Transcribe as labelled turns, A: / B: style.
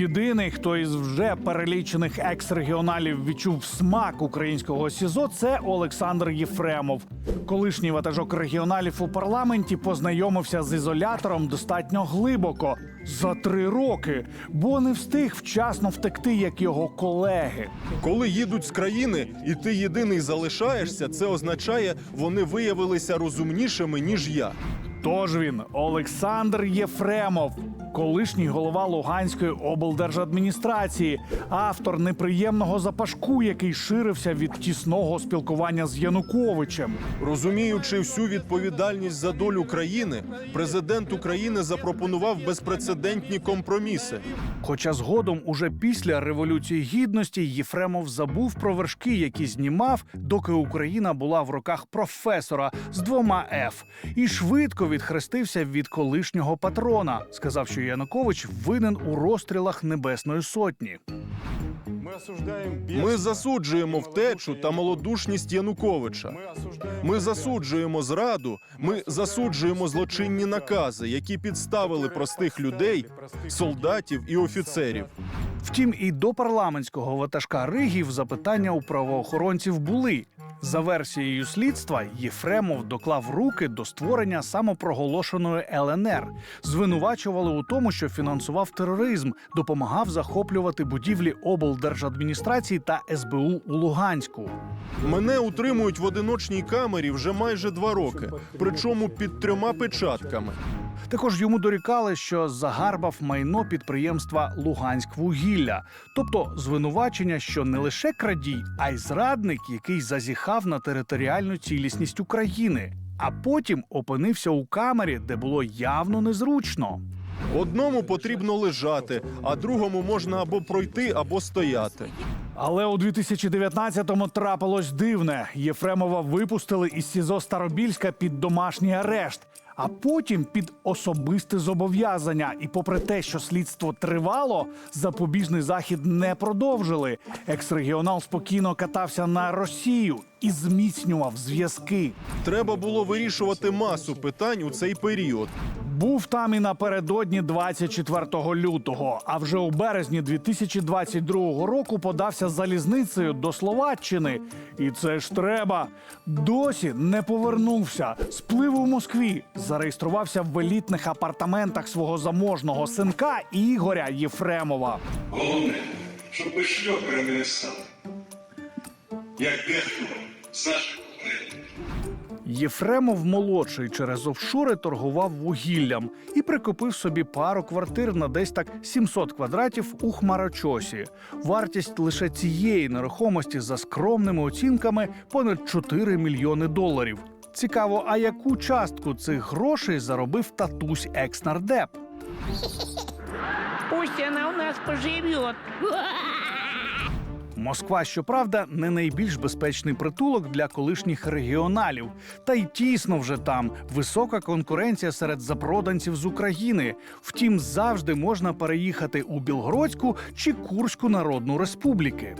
A: Єдиний, хто із вже перелічених екс-регіоналів відчув смак українського СІЗО, це Олександр Єфремов. Колишній ватажок регіоналів у парламенті познайомився з ізолятором достатньо глибоко за три роки, бо не встиг вчасно втекти, як його колеги.
B: Коли їдуть з країни, і ти єдиний залишаєшся, це означає, вони виявилися розумнішими ніж я.
A: Тож він Олександр Єфремов, колишній голова Луганської облдержадміністрації, автор неприємного запашку, який ширився від тісного спілкування з Януковичем.
B: Розуміючи всю відповідальність за долю країни, президент України запропонував безпрецедентні компроміси.
A: Хоча згодом, уже після революції гідності, Єфремов забув про вершки, які знімав, доки Україна була в руках професора з двома «Ф», і швидко відхрестився від колишнього патрона. Сказав, що Янукович винен у розстрілах Небесної Сотні.
B: Ми засуджуємо втечу та малодушність Януковича. Ми засуджуємо зраду. Ми засуджуємо злочинні накази, які підставили простих людей, солдатів і офіцерів.
A: Втім, і до парламентського ватажка Ригів запитання у правоохоронців були. За версією слідства, Єфремов доклав руки до створення самопроголошеної ЛНР. Звинувачували у тому, що фінансував тероризм, допомагав захоплювати будівлі облдержадміністрації та СБУ у Луганську.
B: Мене утримують в одиночній камері вже майже два роки, причому під трьома печатками.
A: Також йому дорікали, що загарбав майно підприємства Луганськвугілля, тобто звинувачення, що не лише крадій, а й зрадник, який зазіхав на територіальну цілісність України, а потім опинився у камері, де було явно незручно.
B: Одному потрібно лежати, а другому можна або пройти, або стояти.
A: Але у 2019-му трапилось дивне. Єфремова випустили із СІЗО Старобільська під домашній арешт, а потім під особисте зобов'язання. І попри те, що слідство тривало, запобіжний захід не продовжили. Екс-регіонал спокійно катався на Росію і зміцнював зв'язки.
B: Треба було вирішувати масу питань у цей період.
A: Був там і напередодні 24 лютого. А вже у березні 2022 року подався залізницею до Словаччини. І це ж треба. Досі не повернувся. Сплив у Москві. Зареєструвався в елітних апартаментах свого заможного синка Ігоря Єфремова.
C: Головне, щоб ми шльоперами не стали. Як дехто з.
A: Єфремов молодший через офшори торгував вугіллям і прикупив собі пару квартир на десь так 700 квадратів у Хмарочосі. Вартість лише цієї нерухомості за скромними оцінками понад 4 мільйони доларів. Цікаво, а яку частку цих грошей заробив татусь екснардеп?
D: Пусть она у нас поживет.
A: Москва, щоправда, не найбільш безпечний притулок для колишніх регіоналів. Та й тісно вже там висока конкуренція серед запроданців з України. Втім, завжди можна переїхати у Білгородську чи Курську Народну Республіки.